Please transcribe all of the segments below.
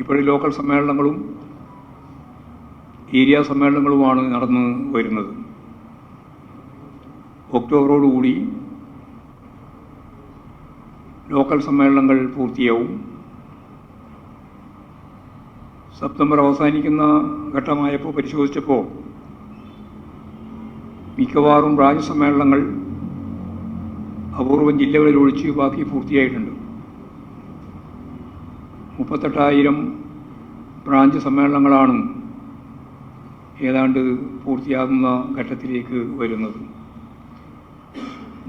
ഇപ്പോഴും ലോക്കൽ സമ്മേളനങ്ങളും ഏരിയ സമ്മേളനങ്ങളുമാണ് നടന്നു വരുന്നത്. ഒക്ടോബറോടുകൂടി ലോക്കൽ സമ്മേളനങ്ങൾ പൂർത്തിയാവും. സെപ്റ്റംബർ അവസാനിക്കുന്ന ഘട്ടമായപ്പോൾ പരിശോധിച്ചപ്പോൾ മിക്കവാറും രാജ്യസമ്മേളനങ്ങൾ സമ്മേളനങ്ങൾ അപൂർവം ജില്ലകളിൽ ഒഴിച്ച് ബാക്കി പൂർത്തിയായിട്ടുണ്ട്. മുപ്പത്തെട്ടായിരം ബ്രാഞ്ച് സമ്മേളനങ്ങളാണ് ഏതാണ്ട് പൂർത്തിയാകുന്ന ഘട്ടത്തിലേക്ക് വരുന്നത്.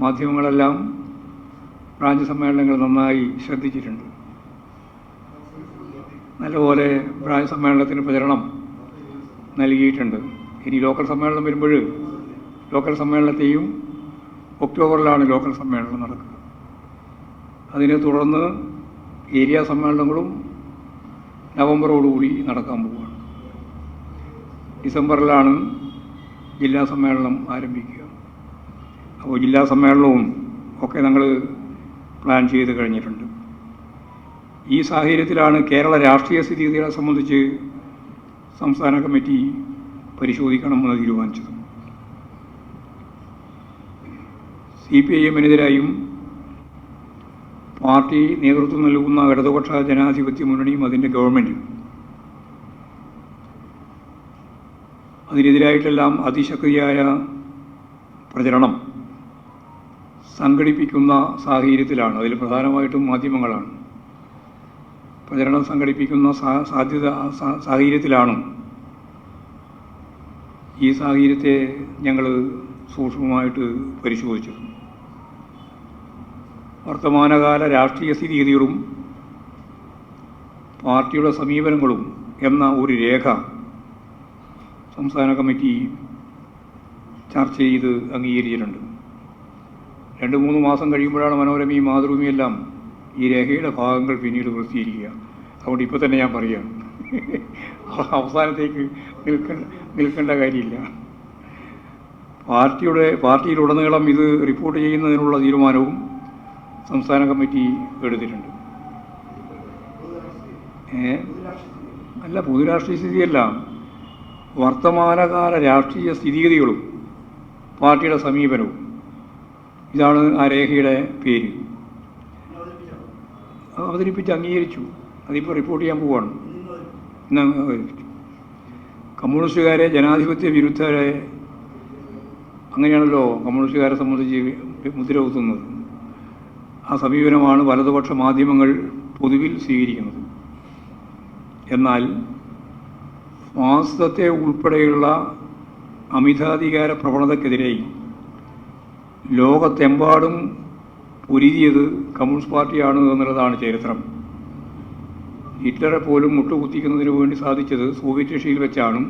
മാധ്യമങ്ങളെല്ലാം ബ്രാഞ്ച് സമ്മേളനങ്ങൾ നന്നായി ശ്രദ്ധിച്ചിട്ടുണ്ട്. നല്ലപോലെ ബ്രാഞ്ച് സമ്മേളനത്തിന് പ്രചരണം നൽകിയിട്ടുണ്ട്. ഇനി ലോക്കൽ സമ്മേളനം വരുമ്പോൾ ലോക്കൽ സമ്മേളനത്തെയും ഒക്ടോബറിലാണ് ലോക്കൽ സമ്മേളനം നടക്കുക. അതിനെ തുടർന്ന് ഏരിയ സമ്മേളനങ്ങളും നവംബറോടുകൂടി നടക്കാൻ പോവുകയാണ്. ഡിസംബറിലാണ് ജില്ലാ സമ്മേളനം ആരംഭിക്കുക. അപ്പോൾ ജില്ലാ സമ്മേളനവും ഒക്കെ ഞങ്ങൾ പ്ലാൻ ചെയ്ത് കഴിഞ്ഞിട്ടുണ്ട്. ഈ സാഹചര്യത്തിലാണ് കേരള രാഷ്ട്രീയ സ്ഥിതിഗതികളെ സംബന്ധിച്ച് സംസ്ഥാന കമ്മിറ്റി പരിശോധിക്കണമെന്ന് തീരുമാനിച്ചത്. സി പി ഐ എമ്മിനെതിരായും പാർട്ടി നേതൃത്വം നൽകുന്ന ഇടതുപക്ഷ ജനാധിപത്യ മുന്നണിയും അതിന്റെ ഗവൺമെന്റും അതിനെതിരായിട്ടെല്ലാം അതിശക്തിയായ പ്രചരണം സംഘടിപ്പിക്കുന്ന സാഹചര്യത്തിലാണ്. അതിൽ പ്രധാനമായിട്ടും മാധ്യമങ്ങളാണ്. പ്രചരണം സംഘടിപ്പിക്കുന്ന സാധ്യത സാഹചര്യത്തിലാണ്. ഈ സാഹചര്യത്തെ ഞങ്ങൾ സൂക്ഷ്മമായിട്ട് പരിശോധിച്ചത്. വർത്തമാനകാല രാഷ്ട്രീയ സ്ഥിതിഗതികളും പാർട്ടിയുടെ സമീപനങ്ങളും എന്ന ഒരു രേഖ സംസ്ഥാന കമ്മിറ്റി ചർച്ച ചെയ്ത് അംഗീകരിച്ചിട്ടുണ്ട്. രണ്ട് മൂന്ന് മാസം കഴിയുമ്പോഴാണ് മനോരമയും മാതൃഭൂമിയെല്ലാം ഈ രേഖയുടെ ഭാഗങ്ങൾ പിന്നീട് പ്രസിദ്ധീകരിക്കുക. അതുകൊണ്ട് ഇപ്പോൾ തന്നെ ഞാൻ പറയുകയാണ് അവസാനത്തേക്ക് നിൽക്കേണ്ട നിൽക്കേണ്ട കാര്യമില്ല. പാർട്ടിയുടെ പാർട്ടിയിലുടനീളം ഇത് റിപ്പോർട്ട് ചെയ്യുന്നതിനുള്ള തീരുമാനവും സംസ്ഥാന കമ്മിറ്റി എടുത്തിട്ടുണ്ട്. അല്ല പൊതുരാഷ്ട്രീയ സ്ഥിതിയല്ല വർത്തമാനകാല രാഷ്ട്രീയ സ്ഥിതിഗതികളും പാർട്ടിയുടെ സമീപനവും. ഇതാണ് ആ രേഖയുടെ പേര്. അവതരിപ്പിച്ച് അംഗീകരിച്ചു. അതിപ്പോൾ റിപ്പോർട്ട് ചെയ്യാൻ പോവാണ്. ഇന്ന് അവതരിപ്പിച്ചു കമ്മ്യൂണിസ്റ്റുകാരെ ജനാധിപത്യ വിരുദ്ധരെ അങ്ങനെയാണല്ലോ കമ്മ്യൂണിസ്റ്റുകാരെ സംബന്ധിച്ച് മുദ്ര കുത്തുന്നത്. ആ സമീപനമാണ് വലതുപക്ഷ മാധ്യമങ്ങൾ പൊതുവിൽ സ്വീകരിക്കുന്നത്. എന്നാൽ ഫാസിസത്തെ ഉൾപ്പെടെയുള്ള അമിതാധികാര പ്രവണതക്കെതിരെ ലോകത്തെമ്പാടും പൊരുതിയത് കമ്മ്യൂണിസ്റ്റ് പാർട്ടിയാണ് എന്നുള്ളതാണ് ചരിത്രം. ഹിറ്റ്ലറെ പോലും മുട്ടുകുത്തിക്കുന്നതിന് വേണ്ടി സാധിച്ചത് സോവിയറ്റ് റഷ്യയിൽ വെച്ചാണ്.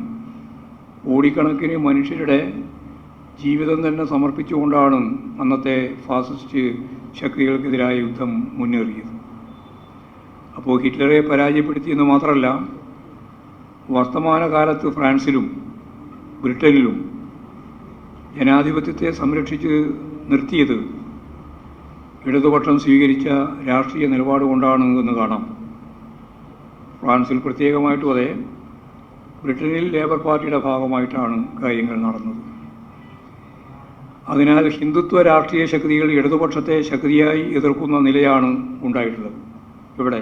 കോടിക്കണക്കിന് മനുഷ്യരുടെ ജീവിതം തന്നെ സമർപ്പിച്ചുകൊണ്ടാണ് അന്നത്തെ ഫാസിസ്റ്റ് ശക്തികൾക്കെതിരായ യുദ്ധം മുന്നേറിയത്. അപ്പോൾ ഹിറ്റ്ലറെ പരാജയപ്പെടുത്തിയെന്ന് മാത്രമല്ല വർത്തമാനകാലത്ത് ഫ്രാൻസിലും ബ്രിട്ടനിലും ജനാധിപത്യത്തെ സംരക്ഷിച്ച് നിർത്തിയത് ഇടതുപക്ഷം സ്വീകരിച്ച രാഷ്ട്രീയ നിലപാട് കൊണ്ടാണ് എന്ന് കാണാം. ഫ്രാൻസിൽ പ്രത്യേകമായിട്ടും അതെ ബ്രിട്ടനിൽ ലേബർ പാർട്ടിയുടെ ഭാഗമായിട്ടാണ് കാര്യങ്ങൾ നടന്നത്. അതിനാൽ ഹിന്ദുത്വ രാഷ്ട്രീയ ശക്തികൾ ഇടതുപക്ഷത്തെ ശക്തിയായി എതിർക്കുന്ന നിലയാണ് ഉണ്ടായിട്ടുള്ളത്. ഇവിടെ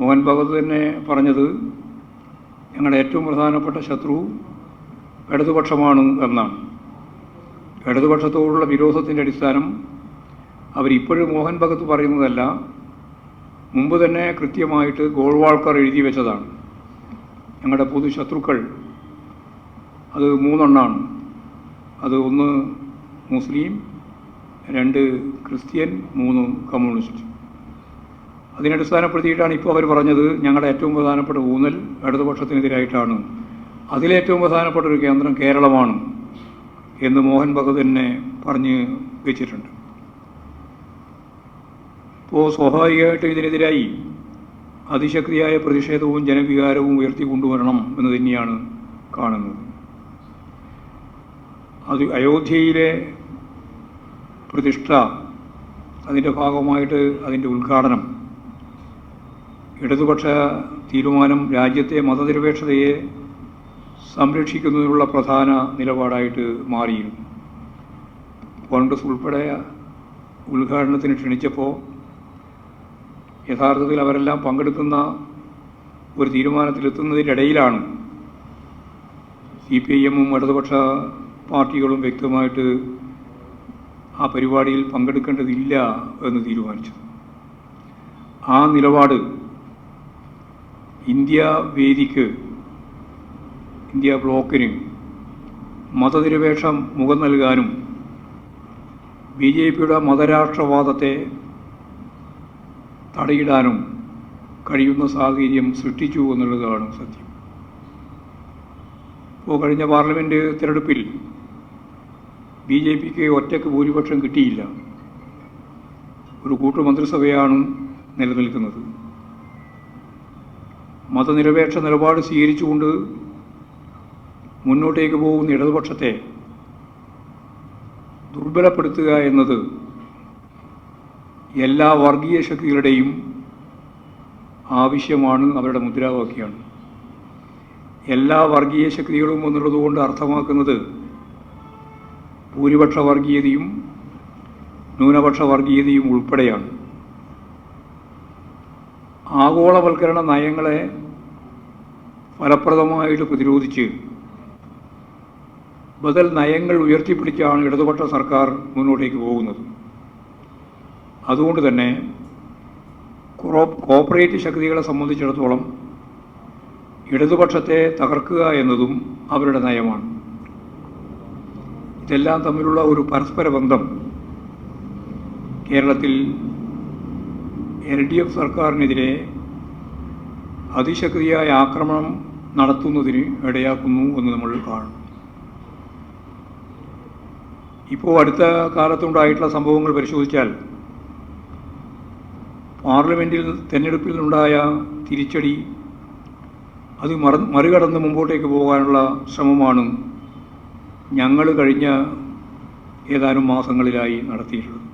മോഹൻ ഭഗവത് തന്നെ പറഞ്ഞത് ഞങ്ങളുടെ ഏറ്റവും പ്രധാനപ്പെട്ട ശത്രു ഇടതുപക്ഷമാണ് എന്നാണ്. ഇടതുപക്ഷത്തോടുള്ള വിരോധത്തിന്റെ അടിസ്ഥാനം അവരിപ്പോഴും മോഹൻ ഭഗത് പറയുന്നതല്ല മുമ്പ് തന്നെ കൃത്യമായിട്ട് ഗോൾവാൾക്കർ എഴുതി വെച്ചതാണ്. ഞങ്ങളുടെ പൊതു ശത്രുക്കൾ അത് മൂന്നെണ്ണാണ്. അത് ഒന്ന് മുസ്ലിം രണ്ട് ക്രിസ്ത്യൻ മൂന്ന് കമ്മ്യൂണിസ്റ്റ്. അതിനടിസ്ഥാനപ്പെടുത്തിയിട്ടാണ് ഇപ്പോൾ അവർ പറഞ്ഞത് ഞങ്ങളുടെ ഏറ്റവും പ്രധാനപ്പെട്ട ഊന്നൽ ഇടതുപക്ഷത്തിനെതിരായിട്ടാണ്. അതിലേറ്റവും പ്രധാനപ്പെട്ട ഒരു കേന്ദ്രം കേരളമാണ് എന്ന് മോഹൻ ഭഗത് തന്നെ പറഞ്ഞ് വെച്ചിട്ടുണ്ട്. ഇപ്പോൾ സ്വാഭാവികമായിട്ടും ഇതിനെതിരായി അതിശക്തിയായ പ്രതിഷേധവും ജനവികാരവും ഉയർത്തിക്കൊണ്ടുവരണം എന്ന് തന്നെയാണ് കാണുന്നത്. അത് അയോധ്യയിലെ പ്രതിഷ്ഠ അതിന്റെ ഭാഗമായിട്ട് അതിന്റെ ഉദ്ഘാടനം. ഇടതുപക്ഷ തീരുമാനം രാജ്യത്തെ മതനിരപേക്ഷതയെ സംരക്ഷിക്കുന്നതിനുള്ള പ്രധാന നിലപാടായിട്ട് മാറിയിരുന്നു. കോൺഗ്രസ് ഉൾപ്പെടെ ഉദ്ഘാടനത്തിന് ക്ഷണിച്ചപ്പോൾ യഥാർത്ഥത്തിൽ അവരെല്ലാം പങ്കെടുക്കുന്ന ഒരു തീരുമാനത്തിലെത്തുന്നതിനിടയിലാണ് സി പി ഐ എമ്മും ഇടതുപക്ഷ പാർട്ടികളും വ്യക്തമായിട്ട് ആ പരിപാടിയിൽ പങ്കെടുക്കേണ്ടതില്ല എന്ന് തീരുമാനിച്ചു ആ നിലപാട് ഇന്ത്യ വേദിക്ക് ഇന്ത്യ ബ്ലോക്കിന് മതനിരപേക്ഷം മുഖം നൽകാനും ബി ജെ പിയുടെ മതരാഷ്ട്രവാദത്തെ തടയിടാനും കഴിയുന്ന സാഹചര്യം സൃഷ്ടിച്ചു എന്നുള്ളതാണ് സത്യം. ഇപ്പോൾ കഴിഞ്ഞ പാർലമെന്റ് തിരഞ്ഞെടുപ്പിൽ ബി ജെ പിക്ക് ഒറ്റയ്ക്ക് ഭൂരിപക്ഷം കിട്ടിയില്ല. ഒരു കൂട്ടുമന്ത്രിസഭയാണ് നിലനിൽക്കുന്നത്. മതനിരപേക്ഷ നിലപാട് സ്വീകരിച്ചുകൊണ്ട് മുന്നോട്ടേക്ക് പോകുന്ന ഇടതുപക്ഷത്തെ ദുർബലപ്പെടുത്തുക എന്നത് എല്ലാ വർഗീയ ശക്തികളുടെയും ആവശ്യമാണ് അവരുടെ മുദ്രാവാക്യമാണ്. എല്ലാ വർഗീയ ശക്തികളും എന്നുള്ളതുകൊണ്ട് അർത്ഥമാക്കുന്നത് ഭൂരിപക്ഷ വർഗീയതയും ന്യൂനപക്ഷ വർഗീയതയും ഉൾപ്പെടെയാണ്. ആഗോളവൽക്കരണ നയങ്ങളെ ഫലപ്രദമായിട്ട് പ്രതിരോധിച്ച് ബദൽ നയങ്ങൾ ഉയർത്തിപ്പിടിച്ചാണ് ഇടതുപക്ഷ സർക്കാർ മുന്നോട്ടേക്ക് പോകുന്നത്. അതുകൊണ്ട് തന്നെ കോപ്പറേറ്റ് ശക്തികളെ സംബന്ധിച്ചിടത്തോളം ഇടതുപക്ഷത്തെ തകർക്കുക എന്നതും അവരുടെ നയമാണ്. ഇതെല്ലാം തമ്മിലുള്ള ഒരു പരസ്പര ബന്ധം കേരളത്തിൽ എൽ ഡി എഫ് സർക്കാരിനെതിരെ അതിശക്തിയായ ആക്രമണം നടത്തുന്നതിന് ഇടയാക്കുന്നു എന്ന് നമ്മൾ കാണും ഇപ്പോൾ അടുത്ത കാലത്തുണ്ടായിട്ടുള്ള സംഭവങ്ങൾ പരിശോധിച്ചാൽ പാർലമെന്റിൽ തെരഞ്ഞെടുപ്പിൽ നിന്നുണ്ടായ തിരിച്ചടി അത് മറ മറികടന്ന് മുമ്പോട്ടേക്ക് പോകാനുള്ള ശ്രമമാണ് ഞങ്ങൾ കഴിഞ്ഞ ഏതാനും മാസങ്ങളിലായി നടത്തിയിട്ടുള്ളത്.